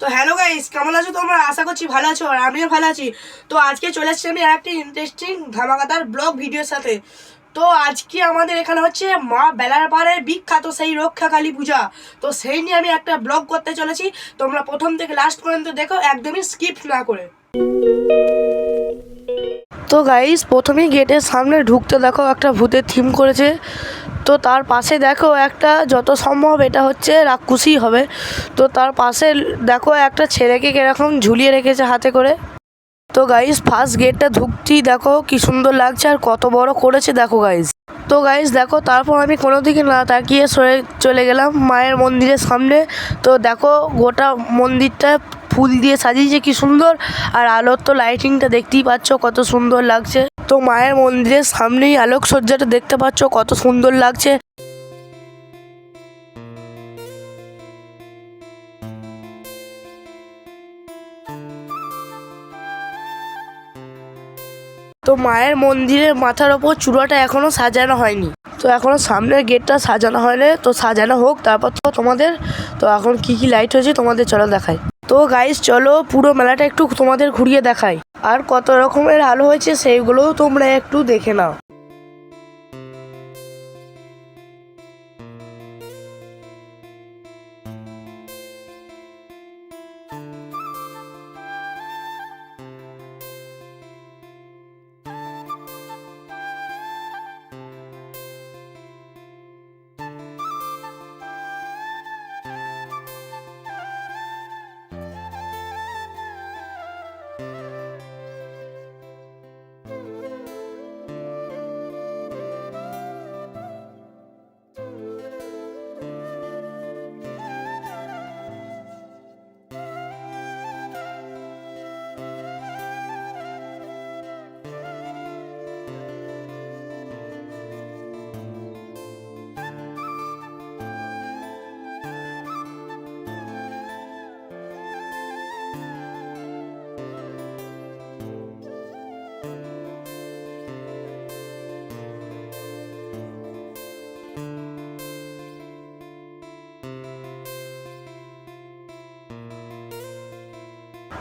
তো hello guys কেমন আছো তোমরা? আশা করছি ভালো আছো আর আমিও ভালো আছি। তো আজকে চলে এসেছি আমি একটি ইন্টারেস্টিং ধামাকাদার ব্লগ ভিডিওর সাথে। তো আজকে আমাদের এখানে হচ্ছে মা বেলার পাড়ে বিখ্যাত সেই রক্ষা কালী পূজা। তো সেই নিয়ে আমি একটা ব্লগ করতে চলেছি। তোমরা প্রথম থেকে লাস্ট পর্যন্ত দেখো, একদমই স্কিপ না করে। তো গাইস প্রথমেই গেটের সামনে ঢুকতে দেখো, একটা ভূতের থিম করেছে। তো তার পাশে দেখো একটা যত সম্ভব এটা হচ্ছে রাক্ষুসি হবে। তো তার পাশে দেখো একটা ছেলেকে কীরকম ঝুলিয়ে রেখেছে হাতে করে। তো গাইস ফার্স্ট গেটটা ঢুকতেই দেখো কি সুন্দর লাগছে আর কত বড় করেছে দেখো গাইস তো গাইস দেখো তারপর আমি কোনো দিকে না তাকিয়ে সরে চলে গেলাম মায়ের মন্দিরের সামনে। তো দেখো গোটা মন্দিরটা ফুল দিয়ে সাজিয়েছে কি সুন্দর। আর আলোর তো লাইটিংটা দেখতেই পাচ্ছ কত সুন্দর লাগছে। তো মায়ের মন্দিরের সামনেই আলোকসজ্জাটা দেখতে পাচ্ছ, কত সুন্দর লাগছে। তো মায়ের মন্দিরের মাথার ওপর চূড়াটা এখনও সাজানো হয়নি। তো এখনও সামনের গেটটা সাজানো হয়নি। তো সাজানো হোক, তারপর তো তোমাদের, তো এখন কি কি লাইট হয়েছে তোমাদের চলো দেখাই। তো গাইস চলো পুরো মেলাটা একটু তোমাদের ঘুরিয়ে দেখাই। আর কত রকমের আলো হয়েছে সেইগুলোও তোমরা একটু দেখে নাও।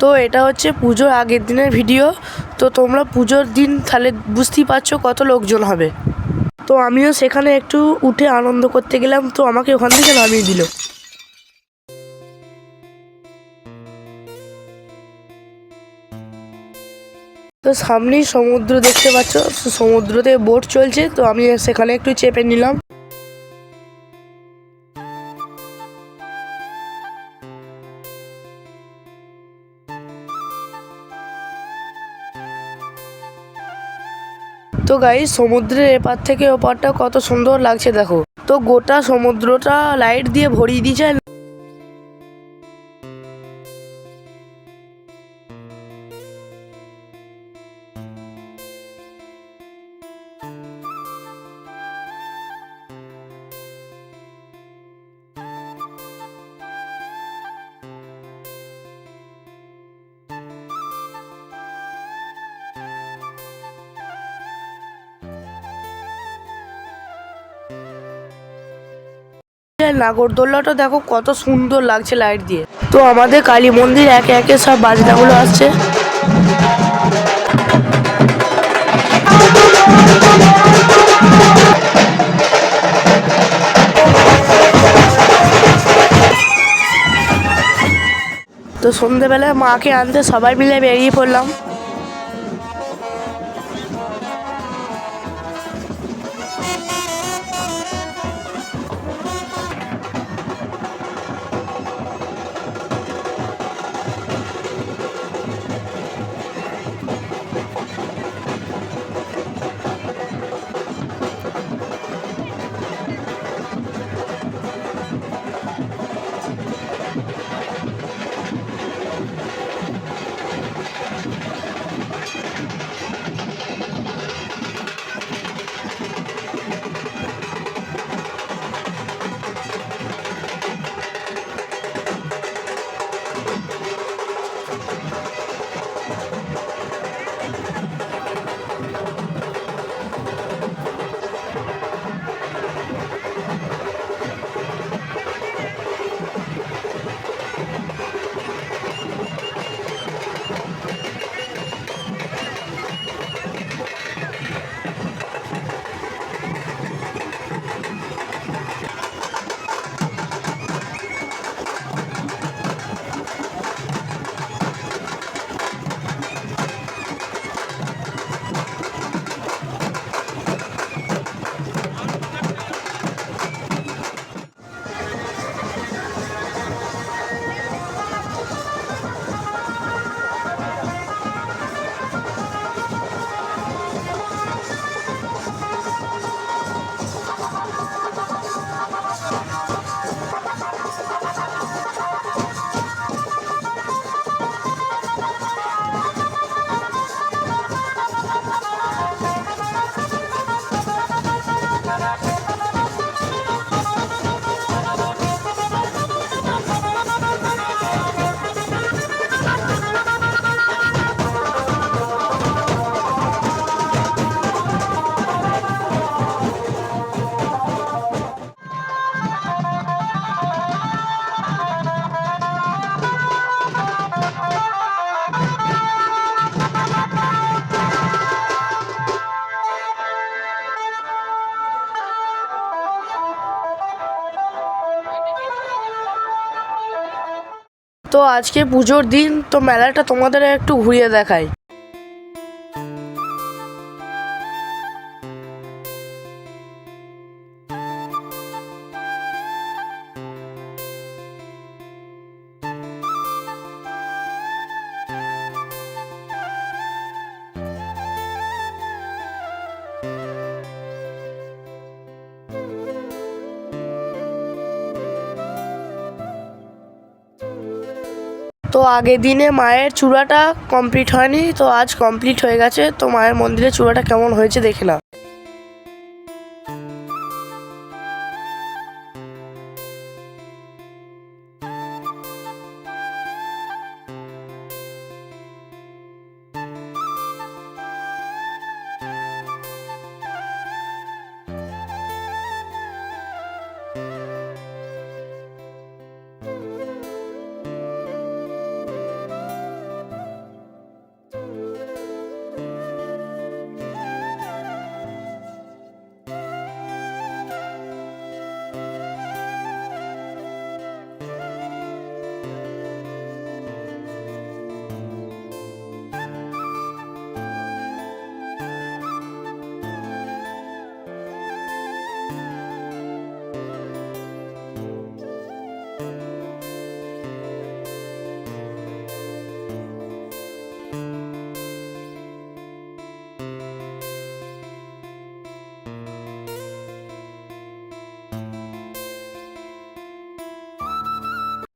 তো এটা হচ্ছে পুজোর আগের দিনের ভিডিও। তো তোমরা পুজোর দিন তাহলে বুঝতেই পারছ কত লোকজন হবে। তো আমিও সেখানে একটু উঠে আনন্দ করতে গেলাম, তো আমাকে ওখান থেকে নামিয়ে দিল। তো সামনেই সমুদ্র দেখতে পাচ্ছ সমুদ্রতে বোট চলছে, তো আমি সেখানে একটু চেপে নিলাম। তো গাই সমুদ্রের এপার থেকে ওপারটা কত সুন্দর লাগছে দেখো। তো গোটা সমুদ্রটা লাইট দিয়ে ভরিয়ে দিয়েছে। নাগরদোল্লাটা দেখো কত সুন্দর লাগছে লাইট দিয়ে। তো আমাদের কালী মন্দির একে একে সব বাজনাগুলো আসছে। তো সন্ধেবেলায় মাকে আনতে সবাই মিলে বেরিয়ে পড়লাম। তো আজকে পুজোর দিন তো মেলাটা তোমাদের একটু ঘুরিয়ে দেখাই। আগের দিনে মায়ের চূড়াটা কমপ্লিট হয়নি, তো আজ কমপ্লিট হয়ে গেছে, তো মায়ের মন্দিরের চূড়াটা কেমন হয়েছে দেখে না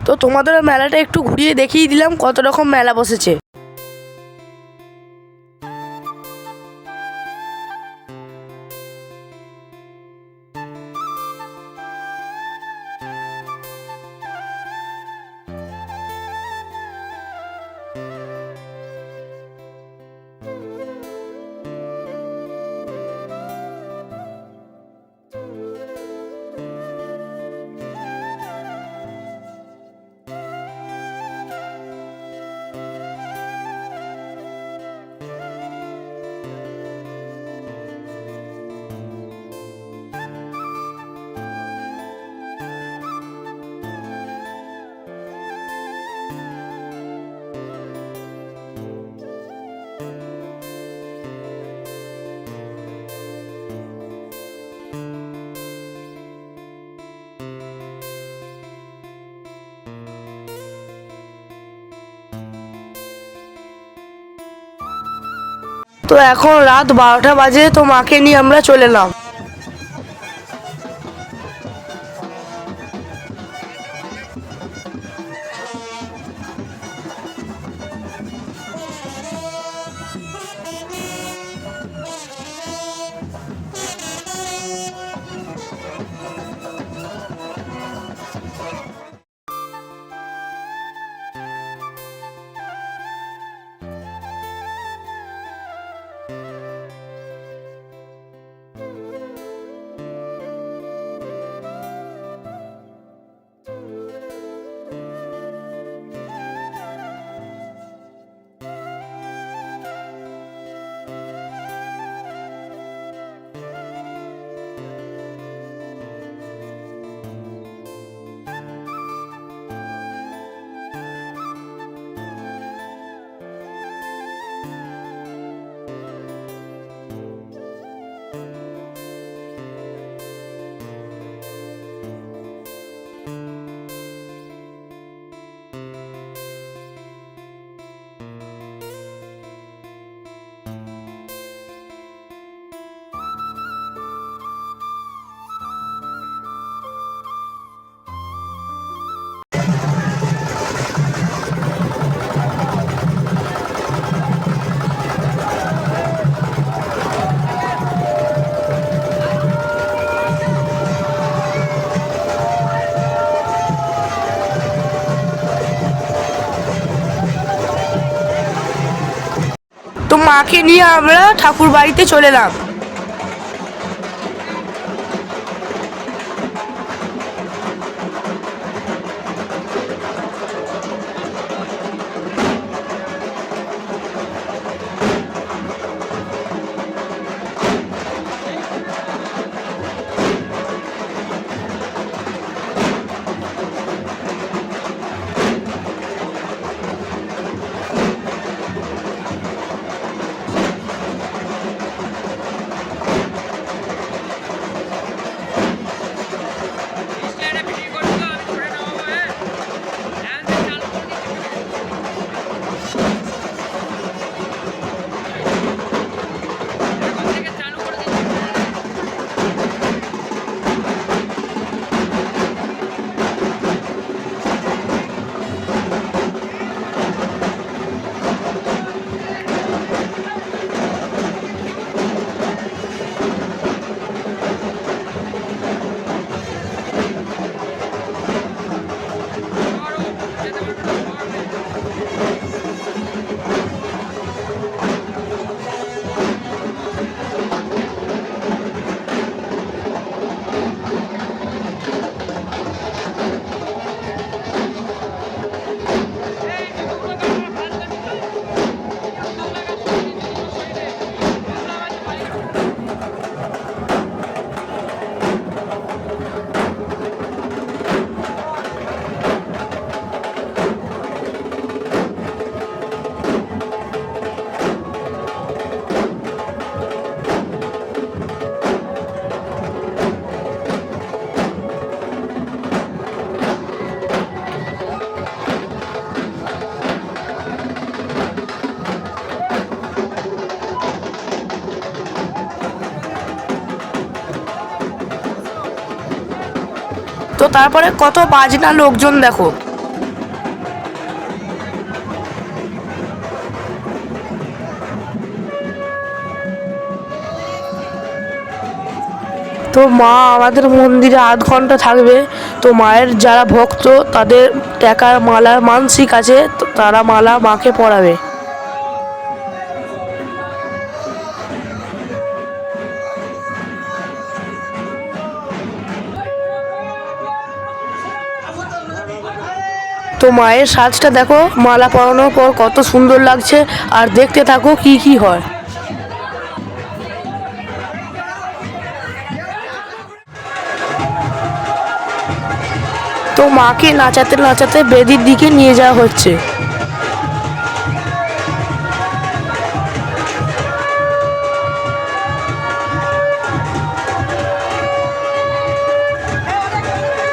তো তোমাদের মেলাটা একটু ঘুরিয়ে দেখিয়ে দিলাম কত রকম মেলা বসেছে। তো এখন রাত বারোটা বাজে তো মাকে নিয়ে আমরা চলে এলাম। মাকে নিয়ে আমরা ঠাকুর বাড়িতে চলে এলাম। তো তারপরে কত বাজনা লোকজন দেখো। তো মা, আমাদের মন্দিরে আধ ঘণ্টা থাকবে। তো মায়ের যারা ভক্ত, তাদের টাকার মালা মানসিক আছে তারা মালা মাকে পরাবে। তো মায়ের সাজটা দেখো, মালা পরানোর পর কত সুন্দর লাগছে, আর দেখতে থাকো কি কি হয়। তো মাকে নাচাতে নাচাতে বেদির দিকে নিয়ে যাওয়া হচ্ছে।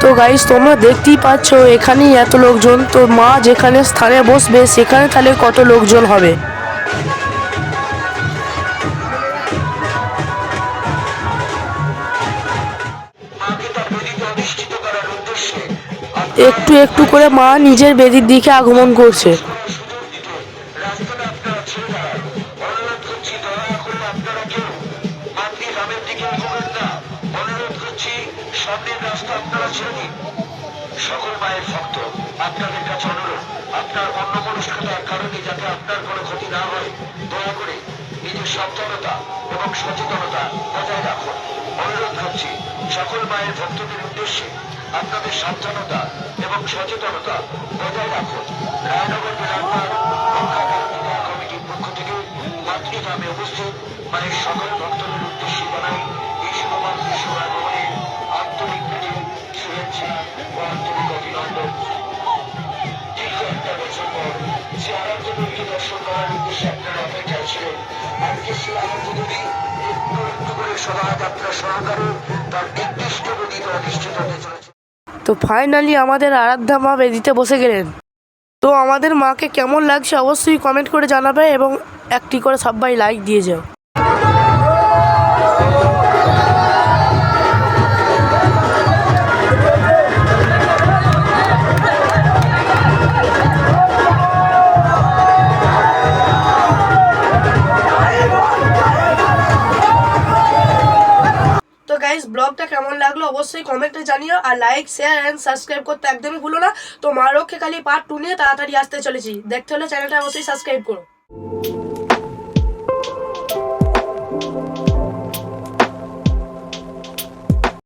তো গাইস তোমরা দেখতেই পাচ্ছ, এখানেই এত লোকজন। তো মা যেখানে স্থানে বসবে, সেখানে তাহলে কত লোকজন হবে? একটু একটু করে মা নিজের বেদির দিকে আগমন করছে। করছি সামনের রাস্তা আপনারা ছেড়ে সকল মায়ের ভক্ত, আপনাদের কাছে অনুরোধ, আপনার অন্য মনস্কতার কারণে যাতে আপনার কোনো ক্ষতি না হয়, দয়া করে নিজের সাবধানতা এবং সচেতনতা বজায় রাখুন। অনুরোধ করছি, সকল মায়ের ভক্তদের উদ্দেশ্যে আপনাদের সাবধানতা এবং সচেতনতা বজায় রাখুন। রায়নগর রক্ষাকারী কমিটির পক্ষ থেকে মাতৃধামে উপস্থিত মায়ের সকল ভক্তদের উদ্দেশ্যে জানাই, এই শুভমাতৃ সেবা তো ফাইনালি আমাদের আরাধ্যা মা বেদিতে বসে গেলেন। তো আমাদের মাকে কেমন লাগছে অবশ্যই কমেন্ট করে জানাবে এবং একটি করে সবাই লাইক দিয়ে যাও। কমেন্টে জানিও আর লাইক শেয়ার অ্যান্ড সাবস্ক্রাইব করতে একদমই ভুলো না। তো মা রক্ষে খালি পার্ট টু নিয়ে তাড়াতাড়ি আসতে চলেছি। দেখতে হলে চ্যানেলটা অবশ্যই সাবস্ক্রাইব করো।